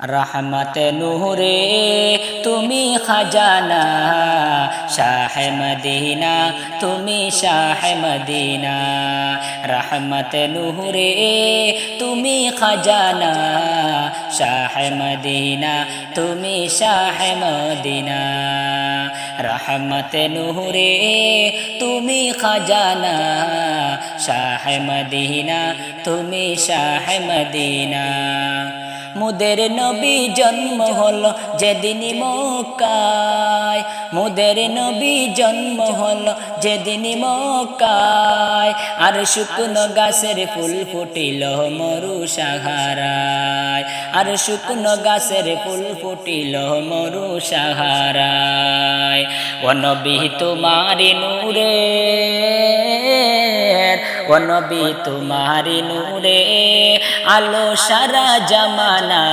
রহমত নূরে, তুমি খাজানা, শাহ মদিনা, তুমি শাহ মদিনা। রহমত নূরে, তুমি খাজানা, শাহ মদিনা, তুমি শাহ মদিনা। রহমত নূরে, তুমি খাজানা, শাহ মদিনা, তুমি শাহ মদিনা। মুদের নবী জন্ম হলো যেদিন মক্কায়। মুদের নবী জন্ম হলো যেদিন মক্কায়। আর শুকনো গাছের ফুল ফুটিল মরু সাহারায় আর শুকনো গাছের ফুল ফুটিল মরু সাহারায় ও নবী তোমারি নূরে ও নবী তোমারি নূরে আলো সারা জামানা,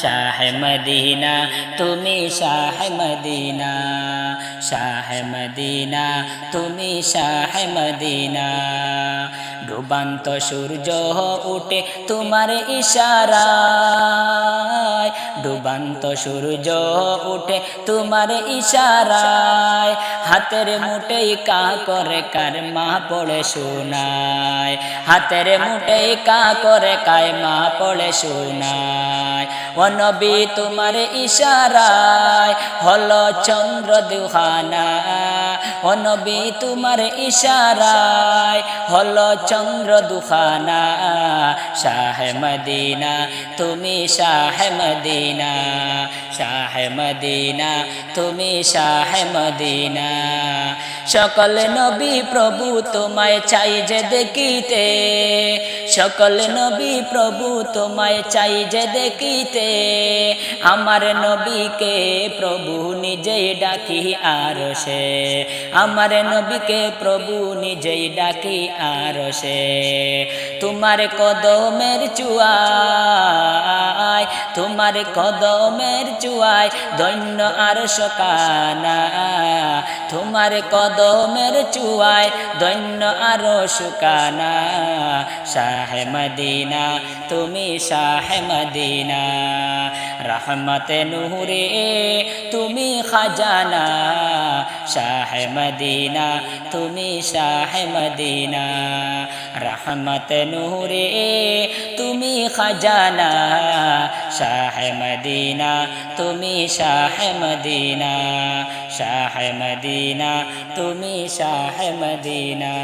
শাহ মদিনা, তুমি শাহ মদিনা শাহ মদিনা, তুমি শাহ মদিনা। ডুবান্ত সূর্য উঠে তোমার ইশারায়। ডুবান্ত সূর্য উঠে তোমার ইশারায়। হাতের মুঠেই কা করে কার মা পড়ে শোনায়। হাতের মুঠেই কা করে কায় মা পড়ে শোনায়। ও নবী তোমার ইশারায়, হলো চন্দ্র দুহানা ও নবী, তোমার ইশারায় হলো চন্দ্র দুখানা। শাহ মদিনা, তুমি শাহ মদিনা। শাহ মদিনা, তুমি শাহ মদিনা। সকল নবী প্রভু তোমায় চাই যে দেখিতে। সকল নবী প্রভু তোমায় চাই যে দেখিতে। আমার নবীকে প্রভু নিজেই ডাকি আর সে আমার নবীকে প্রভু নিজেই ডাকি আর সে তোমার কদমের চুয়ায়, তোমার কদমের চুয়ায় দৈন্য আর সকানা তোমার কদমের চুয়ায় দৈন্য আর সুকানা শাহ মদিনা, তুমি শাহ মদিনা। রহমত নূরে, তুমি খাজানা। শাহ মদিনা, তুমি শাহ মদিনা। রহমত নূরে, তুমি খাজানা। শাহ মদিনা, তুমি শাহ মদিনা। শাহ মদিনা, তুমি শাহ মদিনা।